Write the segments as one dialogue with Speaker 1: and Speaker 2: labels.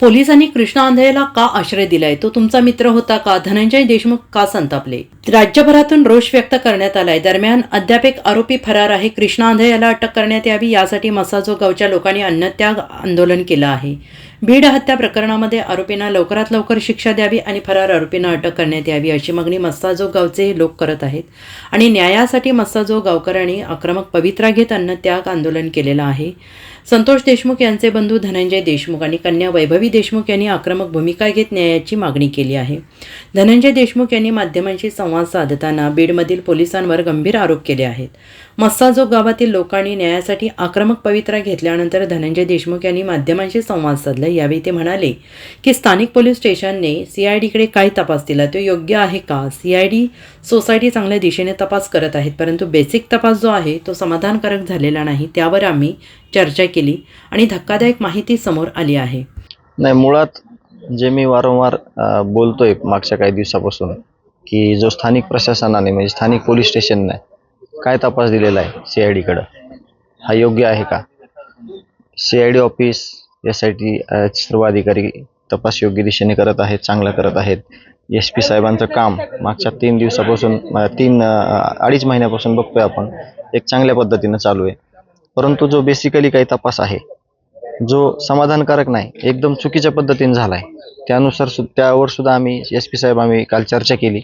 Speaker 1: पोलिसांनी कृष्णा आंधळेला का आश्रय दिलाय? तो तुमचा मित्र होता का? धनंजय देशमुख का संतापले? राज्यभरातून रोष व्यक्त करण्यात आलाय. दरम्यान अद्याप एक आरोपी फरार आहे. कृष्णा आंधळे याला अटक करण्यात यावी यासाठी मसाजो गावच्या लोकांनी अन्नत्याग आंदोलन केलं आहे. बीड हत्या प्रकरणामध्ये आरोपींना लवकरात लवकर शिक्षा द्यावी आणि फरार आरोपींना अटक करण्यात यावी अशी मागणी मस्ताजो गावचे लोक करत आहेत. आणि न्यायासाठी मस्ताजो गावकऱ्यांनी आक्रमक पवित्रा घेत अन्नत्याग आंदोलन केलेलं आहे. संतोष देशमुख यांचे बंधू धनंजय देशमुख आणि कन्या वैभवी देशमुख यांनी आक्रमक भूमिका घेत न्यायाची मागणी केली आहे. धनंजय देशमुख यांनी माध्यमांशी संवाद साधताना बीडमधील पोलिसांवर गंभीर आरोप केले आहेत. मस्साजोग गावातील लोकांनी न्यायासाठी आक्रमक पवित्रा घेतल्यानंतर धनंजय देशमुख यांनी माध्यमांशी संवाद साधला. यावेळी ते म्हणाले की स्थानिक पोलीस स्टेशनने सीआयडीकडे काय तपास दिला? तो योग्य आहे का? सीआयडी सोसायटी चांगल्या दिशेने तपास करत आहेत परंतु बेसिक तपास जो आहे तो समाधानकारक झालेला नाही त्यावर आम्ही चर्चा केली आणि धक्कादायक माहिती समोर आली आहे.
Speaker 2: नाही मुळात जे मी वारंवार बोलतोय मागच्या काही दिवसापासून की जो स्थानिक प्रशासनाने म्हणजे स्थानिक पोलीस स्टेशनने काय तपास दिलेला आहे सी आय डीकडं? हा योग्य आहे का? सी आय डी ऑफिस यासाठी सर्व अधिकारी तपास योग्य दिशेने करत आहेत चांगलं करत आहेत. एस पी साहेबांचं काम मागच्या तीन दिवसापासून तीन अडीच महिन्यापासून बघतोय आपण. एक चांगल्या पद्धतीनं चालू आहे. परंतु जो बेसिकली काही तपास आहे जो समाधानकारक नाही एकदम चुकीच्या पद्धतीने झाला आहे त्यानुसार सु त्यावर सुद्धा आम्ही एस पी साहेब आम्ही काल चर्चा केली.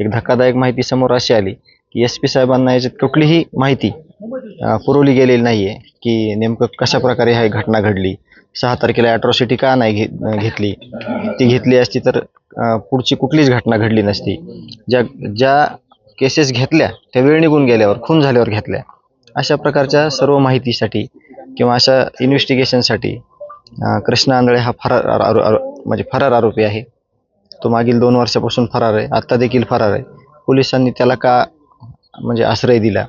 Speaker 2: एक धक्कादायक माहिती समोर अशी आली की एस पी साहेबांना याच्यात कुठलीही माहिती पुरवली गेलेली नाही आहे की नेमकं कशा प्रकारे ही घटना घडली. सहा तारखेला ॲट्रॉसिटी का नाही घे घेतली? ती घेतली असती तर पुढची कुठलीच घटना घडली नसती. ज्या ज्या केसेस घेतल्या त्या वेळ निघून गेल्यावर खून झाल्यावर घेतल्या. अशा प्रकारच्या सर्व माहितीसाठी किंवा अशा इन्व्हेस्टिगेशनसाठी कृष्णा कृष्ण आंधळे हा फरार आरो- म्हणजे फरार आरोपी आहे. तो मागील दोन वर्षापासून फरार आहे. आत्ता देखील फरार आहे. पोलिसांनी त्याला का म्हणजे आश्रय दिला?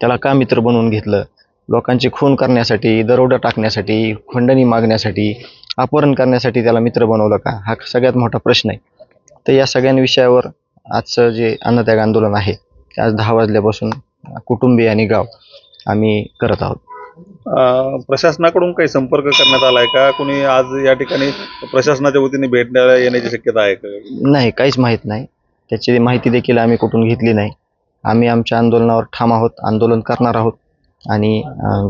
Speaker 2: त्याला का मित्र बनवून घेतलं? लोकांची खून करण्यासाठी दरोडा टाकण्यासाठी खंडणी मागण्यासाठी अपहरण करण्यासाठी त्याला मित्र बनवलं का? हा सगळ्यात मोठा प्रश्न आहे. तर या सगळ्या विषयावर आजचं जे अन्नत्याग आंदोलन आहे ते आज दहा वाजल्यापासून कुटुंबीय आणि गाव आम्ही करत आहोत.
Speaker 3: प्रशासनाकडून काही संपर्क करण्यात आलाय का? कोणी आज या ठिकाणी प्रशासनाच्या वतीने भेटण्याला येण्याची शक्यता आहे का?
Speaker 2: नाही काहीच माहीत नाही. त्याची माहिती देखील आम्ही कुठून घेतली नाही. आम्ही आमच्या आंदोलनावर ठाम आहोत आंदोलन करणार आहोत आणि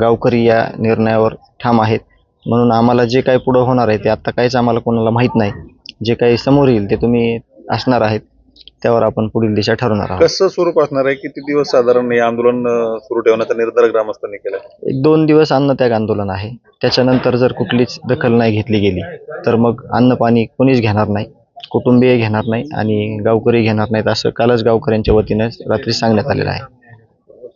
Speaker 2: गावकरी या निर्णयावर ठाम आहेत. म्हणून आम्हाला जे काही पुढं होणार आहे ते आत्ता काहीच आम्हाला कोणाला माहीत नाही. जे काही समोर येईल ते तुम्ही असणार आहेत. त्यावर आपण पुढील दिशा ठरवणार आहोत.
Speaker 3: कसं स्वरूप असणार आहे? किती दिवस साधारण हे आंदोलन अं, सुरू ठेवण्याचा निर्धार ग्रामस्थांनी केला?
Speaker 2: एक दोन दिवस अन्नत्याग आंदोलन आहे. त्याच्यानंतर जर कुठलीच दखल नाही घेतली गेली तर मग अन्न पाणी कोणीच घेणार नाही कुटुंबीय घेणार नाही आणि गावकरी घेणार नाहीत असं कालच गावकऱ्यांच्या वतीने रात्री सांगण्यात आलेलं आहे.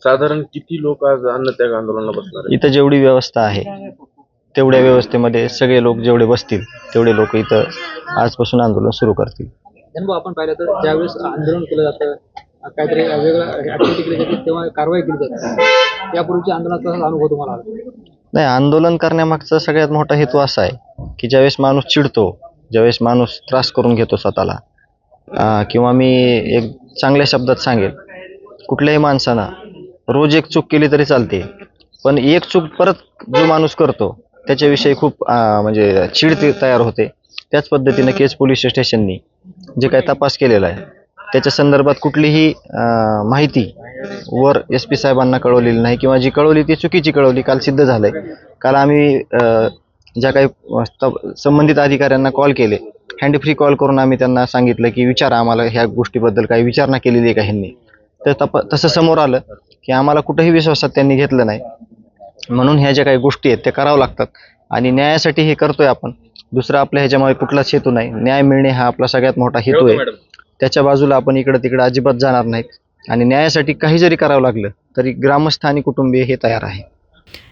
Speaker 4: साधारण किती लोक आज अन्नत्याग आंदोलनाला बसणार आहेत?
Speaker 2: इथं जेवढी व्यवस्था आहे तेवढ्या व्यवस्थेमध्ये सगळे लोक जेवढे बसतील तेवढे लोक इथं आजपासून आंदोलन सुरू करतील.
Speaker 5: त्यांना आपण पाहिलं तर ज्यावेळेस आंदोलन केलं जातं काहीतरी वेगळं ऍक्टिव्हिटी केली जाते तेव्हा कारवाई केली जाते. यापूर्वीच्या आंदोलनाचा अनुभव तुम्हाला आला?
Speaker 2: नाही आंदोलन करण्यामागचा सगळ्यात मोठा हेतू असा आहे की ज्यावेळेस माणूस चिडतो ज्यावेळेस माणूस त्रास करून घेतो स्वतःला किंवा मी एक चांगल्या शब्दात सांगेल कुठल्याही माणसानं रोज एक चूक केली तरी चालते पण एक चूक परत जो माणूस करतो त्याच्याविषयी खूप म्हणजे चिड तयार होते. त्याच पद्धतीनं केस पोलीस स्टेशननी जे काही तपास केलेला आहे त्याच्या संदर्भात कुठलीही माहिती वर एस पी साहेबांना कळवलेली नाही किंवा जी कळवली ती चुकीची कळवली काल सिद्ध झालंय. काल आम्ही ज्या काही संबंधित अधिकाऱ्यांना कॉल केले हँड फ्री कॉल करून आम्ही त्यांना सांगितलं की विचारा आम्हाला ह्या गोष्टीबद्दल काही विचारणा केलेली आहे का ह्यांनी. तर तप तसं समोर आलं की आम्हाला कुठंही विश्वासात त्यांनी घेतलं नाही. म्हणून ह्या ज्या काही गोष्टी आहेत त्या कराव्या लागतात आणि न्यायासाठी हे करतोय आपण. दुसरा आपल्या ह्याच्यामध्ये कुठलाच हेतू नाही. न्याय मिळणे हा आपला सगळ्यात मोठा हेतू आहे. त्याच्या बाजूला आपण इकडं तिकडं अजिबात जाणार नाहीत. आणि न्यायासाठी काही जरी करावं लागलं तरी ग्रामस्थ आणि कुटुंबीय हे तयार आहे.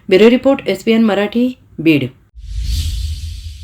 Speaker 1: Bureau report S Marathi Beed.